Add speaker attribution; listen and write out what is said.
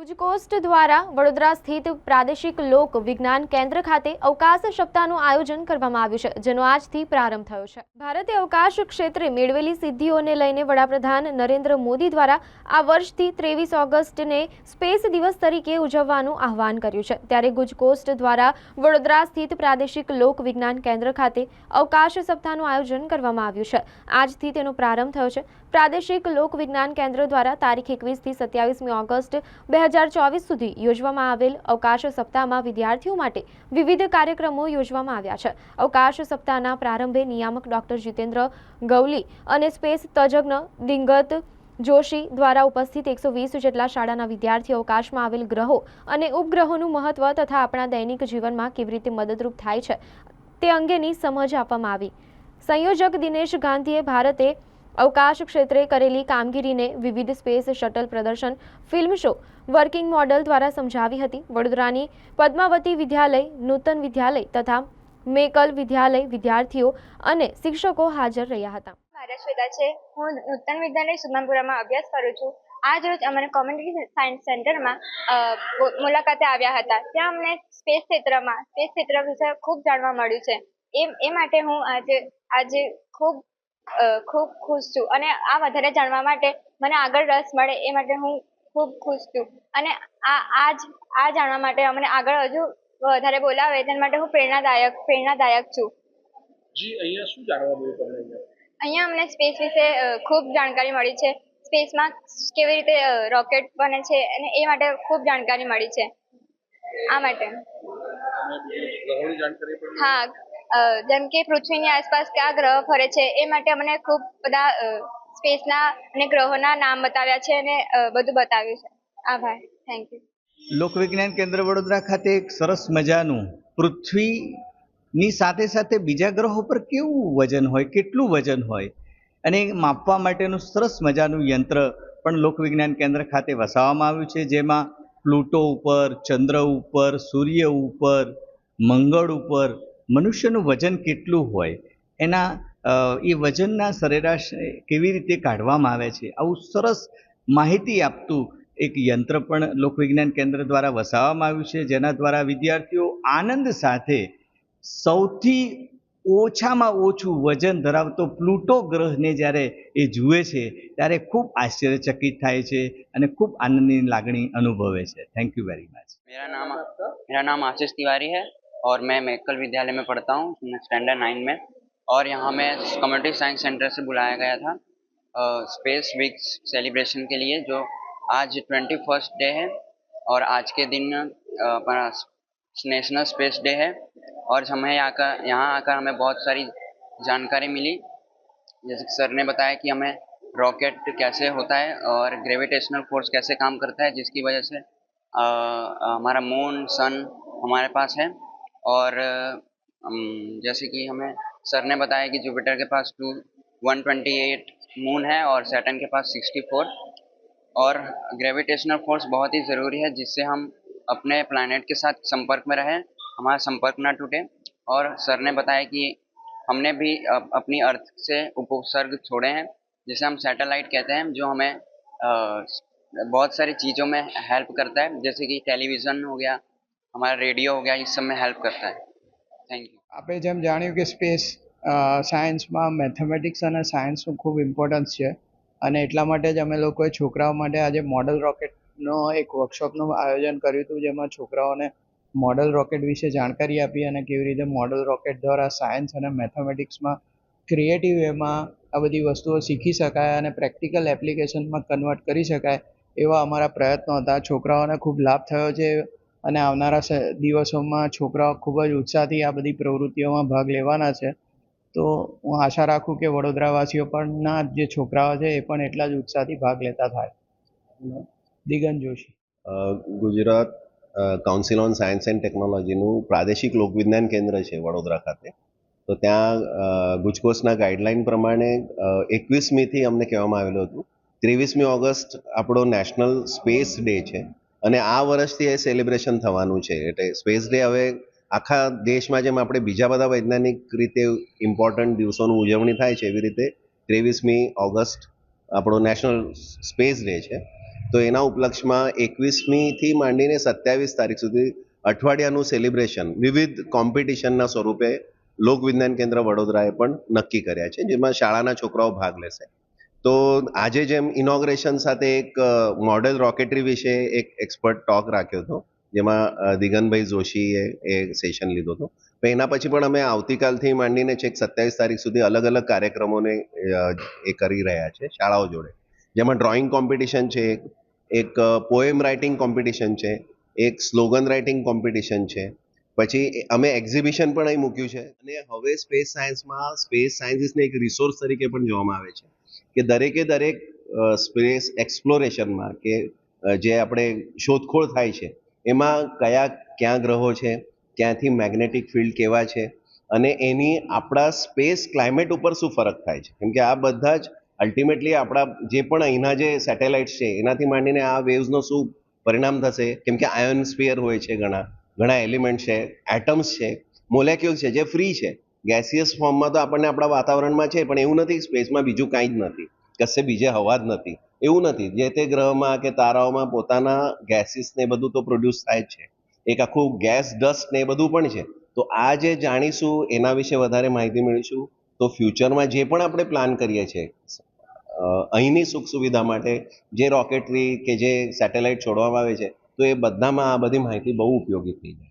Speaker 1: ગુજકોસ્ટ દ્વારા વડોદરા સ્થિત પ્રાદેશિક લોક વિજ્ઞાન કેન્દ્ર ખાતે અવકાશ સપ્તાહનું આયોજન કરવામાં આવ્યું છે, જેનો આજથી પ્રારંભ થયો છે. ભારતે અવકાશ ક્ષેત્રે મેળવેલી સિદ્ધિઓને લઈને વડાપ્રધાન નરેન્દ્ર મોદી દ્વારા આ વર્ષથી ત્રેવીસ ઓગસ્ટને સ્પેસ દિવસ તરીકે ઉજવવાનું આહવાન કર્યું છે. ત્યારે ગુજકોસ્ટ દ્વારા વડોદરા સ્થિત પ્રાદેશિક લોક વિજ્ઞાન કેન્દ્ર ખાતે અવકાશ સપ્તાહનું આયોજન કરવામાં આવ્યું છે. આજથી તેનો પ્રારંભ થયો છે. પ્રાદેશિક લોક વિજ્ઞાન કેન્દ્ર દ્વારા તારીખ એકવીસથી સત્યાવીસમી ઓગસ્ટ બે હજાર ચોવીસ સુધી યોજવામાં આવેલ અવકાશ સપ્તાહમાં વિદ્યાર્થીઓ માટે વિવિધ કાર્યક્રમો યોજવામાં આવ્યા છે. અવકાશ સપ્તાહના પ્રારંભે નિયામક ડોક્ટર જીતેન્દ્ર ગૌલી અને સ્પેસ તજજ્ઞ દિંગત જોશી દ્વારા ઉપસ્થિત એકસો વીસ જેટલા શાળાના વિદ્યાર્થીઓ અવકાશમાં આવેલ ગ્રહો અને ઉપગ્રહોનું મહત્વ તથા આપણા દૈનિક જીવનમાં કેવી રીતે મદદરૂપ થાય છે તે અંગેની સમજ આપવામાં આવી. સંયોજક દિનેશ ગાંધીએ ભારતે અવકાશ ક્ષેત્રે કરેલી કામગીરીને વિવિધ સ્પેસ શટલ પ્રદર્શન, ફિલ્મ શો વર્કિંગ મોડલ દ્વારા સમજાવી હતી. વડોદરાની પદ્માવતી વિદ્યાલય, નૂતન વિદ્યાલય તથા મેકલ વિદ્યાલય વિદ્યાર્થીઓ અને શિક્ષકો હાજર રહ્યા હતા.
Speaker 2: મારા શ્વેતા છે. હું નૂતન વિદ્યાલય સુમનપુરામાં અભ્યાસ કરું છું. આજ રોજ અમારે કોમ્યુનિટી સાયન્સ સેન્ટરમાં મુલાકાતે આવ્યા હતા. ત્યાં અમને સ્પેસ ક્ષેત્રમાં, સ્પેસ ક્ષેત્ર વિશે ખૂબ જાણવા મળ્યું છે. એ એ માટે હું આજે આજે ખૂબ ખૂબ ખુશ છું. અને આ વધારે જાણવા માટે મને આગળ રસ મળે એ માટે હું ખૂબ ખુશ છું. અને આ આજ આ જાણવા માટે અમને આગળ હજુ વધારે બોલાવે તેના માટે હું પ્રેરણાદાયક પ્રેરણાદાયક છું.
Speaker 3: જી અહીંયા શું જાણવા મળ્યું તમને અહીંયા?
Speaker 2: અહીંયા અમને સ્પેસ વિશે ખૂબ જાણકારી મળી છે. સ્પેસમાં કેવી રીતે રોકેટ બને છે અને એ માટે ખૂબ જાણકારી મળી છે. આ માટે? હા જેમ કે પૃથ્વીની આસપાસ કયા ગ્રહ ફરે છે એ માટે અમને ખૂબ બધા સ્પેસના અને ગ્રહોના નામ બતાવ્યા છે અને બધું બતાવ્યું છે. આભાર. થેન્ક યુ
Speaker 4: લોકવિજ્ઞાન કેન્દ્ર વડોદરા ખાતે એક સરસ મજાનું પૃથ્વીની સાથે સાથે બીજા ગ્રહો પર કેવું વજન હોય, કેટલું વજન હોય, અને માપવા માટેનું સરસ મજાનું યંત્ર પણ લોકવિજ્ઞાન કેન્દ્ર ખાતે વસાવવામાં આવ્યું છે, જેમાં પ્લુટો ઉપર, ચંદ્ર ઉપર, સૂર્ય ઉપર, મંગળ ઉપર મનુષ્યનું વજન કેટલું હોય, એના એ વજનના સરેરાશ કેવી રીતે કાઢવામાં આવે છે આવું સરસ માહિતી આપતું એક યંત્ર પણ લોકવિજ્ઞાન કેન્દ્ર દ્વારા વસાવવામાં આવ્યું છે જેના દ્વારા વિદ્યાર્થીઓ આનંદ સાથે સૌથી ઓછામાં ઓછું વજન ધરાવતો પ્લુટો ગ્રહને જ્યારે એ જુએ છે ત્યારે ખૂબ આશ્ચર્યચકિત થાય છે અને ખૂબ આનંદની લાગણી અનુભવે છે થેન્ક યુ વેરી મચ
Speaker 5: मेरा नाम मेरा नाम आशीष तिवारी है और मैं मेकल विद्यालय में पढ़ता हूँ स्टैंडर्ड नाइन में और यहाँ में कम्युनिटी साइंस सेंटर से बुलाया गया था स्पेस वीक सेलिब्रेशन के लिए जो आज ट्वेंटी फ़र्स्ट डे है और आज के दिन अपना नेशनल स्पेस डे है और हमें का यहाँ आकर हमें बहुत सारी जानकारी मिली। जैसे सर ने बताया कि हमें रॉकेट कैसे होता है और ग्रेविटेशनल फोर्स कैसे काम करता है जिसकी वजह से अ, हमारा मून सन हमारे पास है और जैसे कि हमें सर ने बताया कि जुपिटर के पास two one twenty eight moon है और सैटर्न के पास सिक्सटी फोर। और ग्रेविटेशनल फोर्स बहुत ही ज़रूरी है जिससे हम अपने प्लानट के साथ संपर्क में रहें हमारा संपर्क ना टूटे। और सर ने बताया कि हमने भी अपनी अर्थ से उपसर्ग छोड़े हैं जिसे हम सैटेलाइट कहते हैं जो हमें अ, बहुत सारी चीज़ों में हेल्प करता है जैसे कि टेलीविज़न हो गया हमारा रेडियो हो गया इस सब में हेल्प करता है। થેન્ક યુ
Speaker 6: આપણે જેમ જાણ્યું કે સ્પેસ સાયન્સમાં મેથેમેટિક્સ અને સાયન્સનું ખૂબ ઇમ્પોર્ટન્સ છે અને એટલા માટે જ અમે લોકોએ છોકરાઓ માટે આજે મોડલ રોકેટનો એક વર્કશોપનું આયોજન કર્યું હતું જેમાં છોકરાઓને મોડલ રોકેટ વિશે જાણકારી આપી અને કેવી રીતે મોડલ રોકેટ દ્વારા સાયન્સ અને મેથેમેટિક્સમાં ક્રિએટિવ એમાં આ બધી વસ્તુઓ શીખી શકાય અને પ્રેક્ટિકલ એપ્લિકેશનમાં કન્વર્ટ કરી શકાય એવા અમારા પ્રયત્નો હતા. છોકરાઓને ખૂબ લાભ થયો છે અને આવનારા દિવસોમાં છોકરાઓ ખૂબ જ ઉત્સાહથી આ બધી પ્રવૃત્તિઓમાં ભાગ લેવાના છે. તો હું આશા રાખું કે વડોદરાવાસીઓ પણના જે છોકરાઓ છે એ પણ એટલા જ ઉત્સાહથી ભાગ લેતા થાય. Digan
Speaker 7: Joshi. Gujarat council on science and ટેકનોલોજીનું પ્રાદેશિક લોકવિજ્ઞાન કેન્દ્ર છે વડોદરા ખાતે. તો ત્યાં ગુજકોસના ગાઈડલાઈન પ્રમાણે એકવીસમીથી અમને કહેવામાં આવેલું હતું. ત્રેવીસમી ઓગસ્ટ આપણો નેશનલ સ્પેસ ડે છે. અને આ વર્ષથી એ સેલિબ્રેશન થવાનું છે. એટલે સ્પેસ ડે હવે આખા દેશમાં જેમ આપણે બીજા બધા વૈજ્ઞાનિક રીતે ઇમ્પોર્ટન્ટ દિવસોનું ઉજવણી થાય છે એવી રીતે ત્રેવીસમી ઓગસ્ટ આપણો નેશનલ સ્પેસ ડે છે. તો એના ઉપલક્ષમાં એકવીસમીથી માંડીને સત્યાવીસ તારીખ સુધી અઠવાડિયાનું સેલિબ્રેશન વિવિધ કોમ્પિટિશનના સ્વરૂપે લોકવિજ્ઞાન કેન્દ્ર વડોદરાએ પણ નક્કી કર્યા છે, જેમાં શાળાના છોકરાઓ ભાગ લેશે. તો આજે જેમ ઇનોગ્રેશન સાથે એક મોડેલ રોકેટરી વિશે એક એક્સપર્ટ ટોક રાખ્યો હતો, જેમાં દિગનભાઈ જોશીએ એ સેશન લીધો હતો. તો એના પછી પણ અમે આવતીકાલથી માંડીને છેક સત્યાવીસ તારીખ સુધી અલગ અલગ કાર્યક્રમોને એ કરી રહ્યા છે, શાળાઓ જોડે. જેમાં ડ્રોઈંગ કોમ્પિટિશન છે, એક પોએમ રાઇટિંગ કોમ્પિટિશન છે, એક સ્લોગન રાઇટિંગ કોમ્પિટિશન છે પછી અમે એક્ઝિબિશન પણ અહીં મૂક્યું છે. અને હવે સ્પેસ સાયન્સમાં સ્પેસ સાયન્સિસને એક રિસોર્સ તરીકે પણ જોવામાં આવે છે કે દરેકે દરેક સ્પેસ એક્સપ્લોરેશનમાં કે જે આપણે શોધખોળ થાય છે, એમાં કયા, ક્યાં ગ્રહો છે, ક્યાંથી મેગ્નેટિક ફિલ્ડ કેવા છે અને એની આપણા સ્પેસ ક્લાઇમેટ ઉપર શું ફરક થાય છે. કેમ કે આ બધા જ અલ્ટિમેટલી આપણા જે પણ અહીંના જે સેટેલાઇટ્સ છે, એનાથી માંડીને આ વેવ્સનો શું પરિણામ થશે? કેમ કે આયોન સ્પિયર હોય છે ઘણા. ઘણા એલિમેન્ટ છે એટમ્સ છે મોલેક્યુલ છે, જે ફ્રી છે. ગેસિયસ ફોર્મમાં તો આપણને આપણા વાતાવરણમાં છે, પણ એવું નથી સ્પેસમાં બીજું કાંઈ જ નથી. કશે બીજે હવા જ નથી. એવું નથી. જે તે ગ્રહમાં કે તારાઓમાં પોતાના ગેસીસ ને બધું તો પ્રોડ્યુસ થાય જ છે. એક આખું ગેસ ડસ્ટ ને એ બધું પણ છે. તો આ જે જાણીશું, એના વિશે વધારે માહિતી મેળવીશું. તો ફ્યુચરમાં જે પણ આપણે પ્લાન કરીએ છીએ અહીંની સુખ સુવિધા માટે જે રોકેટરી કે જે સેટેલાઇટ છોડવામાં આવે છે તો એ બધામાં આ બધી માહિતી બહુ ઉપયોગી થઈ જાય.